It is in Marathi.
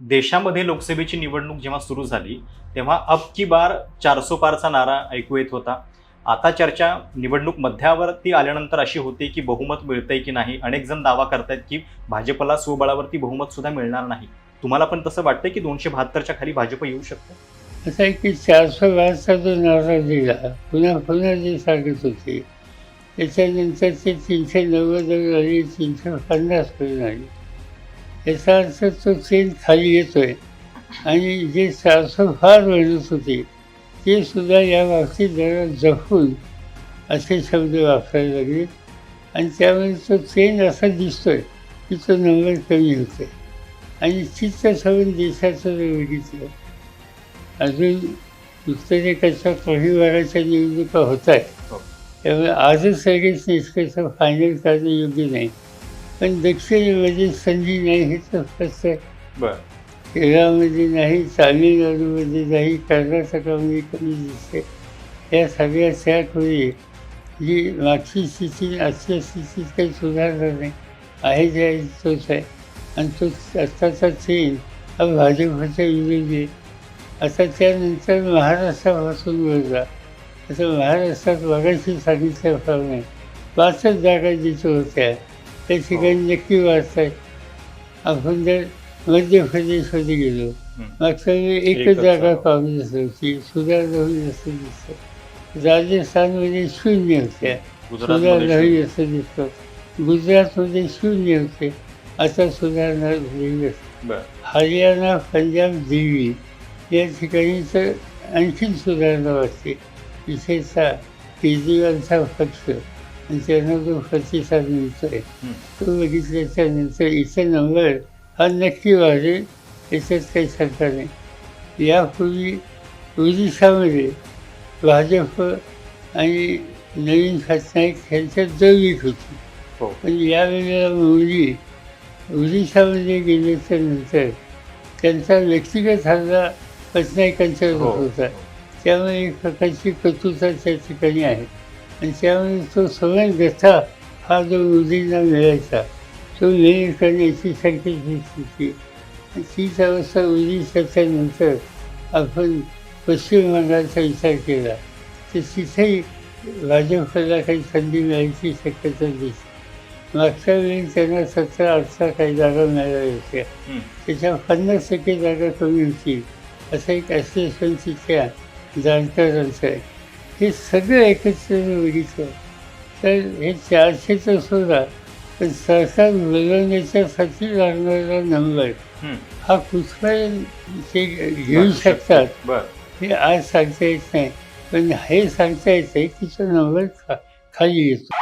देशामध्ये लोकसभेची निवडणूक जेव्हा सुरू झाली तेव्हा अब की बार चारसो पारचा नारा ऐकू येत होता. आता चर्चा निवडणूक मध्यावरती आल्यानंतर अशी होती की बहुमत मिळतंय की नाही? अनेक जण दावा करतायत की भाजपला स्वबळावरती बहुमत सुद्धा मिळणार नाही. तुम्हाला पण तसं वाटतं की दोनशे बहात्तरच्या खाली भाजप येऊ शकतं? असं आहे की चारशे बारचा जो नारा दिला. पुन्हा पुन्हा जे सांगत होते त्याच्यानंतर ते तीनशे नव्वद आली तीनशे पन्नास पर्यंत आली याचा अर्थ तो चेन खाली येतो आहे आणि जे चारशे फार म्हणत होते ते सुद्धा या बाबतीत जरा जपून असे शब्द वापरायला लागले. आणि त्यामुळे तो चेन असा दिसतो आहे की तो नंबर कमी होतो आहे आणि चित्तसवून देशाचं जर बघितलं. अजून उत्तरेकडच्या परिवाराच्या वाराच्या निवडणुका होत आहेत त्यामुळे आजच सगळेच निष्कर्ष फायनल करणं योग्य नाही. पण दक्षिणेमध्ये संधी नाही हे तर स्पष्ट आहे. बरं. केरळमध्ये नाही तामिळनाडूमध्ये नाही कर्नाटकामध्ये कमी दिसते. या सगळ्या त्यामुळे जी मागची स्थिती आजच्या स्थितीत काही सुधारणार नाही. आहे जे आहे तोच आहे. आणि तो आत्ताचा चेन हा भाजपच्या विरोधी आहे. आता त्यानंतर महाराष्ट्रापासून वळला. आता महाराष्ट्रात मगाशी सांगितल्याप्रमाणे पाचच जागा जिथं होत्या त्या ठिकाणी नक्की वाचत आहेत आपण जर मध्य प्रदेशमध्ये गेलो. मागच्या वेळी एकच जागा. काँग्रेस होती सुधारणा होईल असं दिसतं राजस्थानमध्ये शून्य होत्या सुधारणा होईल असं दिसतं गुजरातमध्ये शून्य होते आता सुधारणा होईल असं बरं हरियाणा पंजाब दिल्ली या ठिकाणी तर आणखीन सुधारणा वाटते विशेषतः केजरीवालचा पक्ष आणि त्यांना प्रतिसाद मिळतोय हं. तो बघितल्याच्यानंतर इथे नंबर हा नक्की वाढेल याच्यात काही शंका नाही यापूर्वी ओरिसामध्ये भाजप आणि नवीन पटनाईक यांच्यात जवळीक होती पण यावेळेला मोदी ओरिसामध्ये गेल्याच्यानंतर त्यांचा व्यक्तिगत हल्ला पटनाईकांच्यावर होता त्यामुळे एक प्रकारची कटुता त्या ठिकाणी आहे आणि त्यामुळे तो सगळ्या गथा हा जो मोदींना मिळायचा तो मिळेल करण्याची शक्यता स्थिती तीच अवस्था ओरिसाच्या नंतर आपण पश्चिम बंगालचा विचार केला तर तिथेही भाजपला काही संधी मिळायची शक्यता दिसते मागच्या वेळी त्यांना सतरा अठरा काही जागा मिळाल्या होत्या. त्याच्या पन्नास टक्के जागा कमी होती. असं एक ॲसोसिएशन तिथल्या जाणकारांचं आहे. हे सगळं एकत्र बघितलं तर हे चारशेचं सोडा पण सरकार बनवण्याच्यासाठी लागणारा नंबर हं. हा ते घेऊ शकतात. हे आज सांगता येत नाही पण हे सांगता येतं की तो नंबर खा खाली येतो.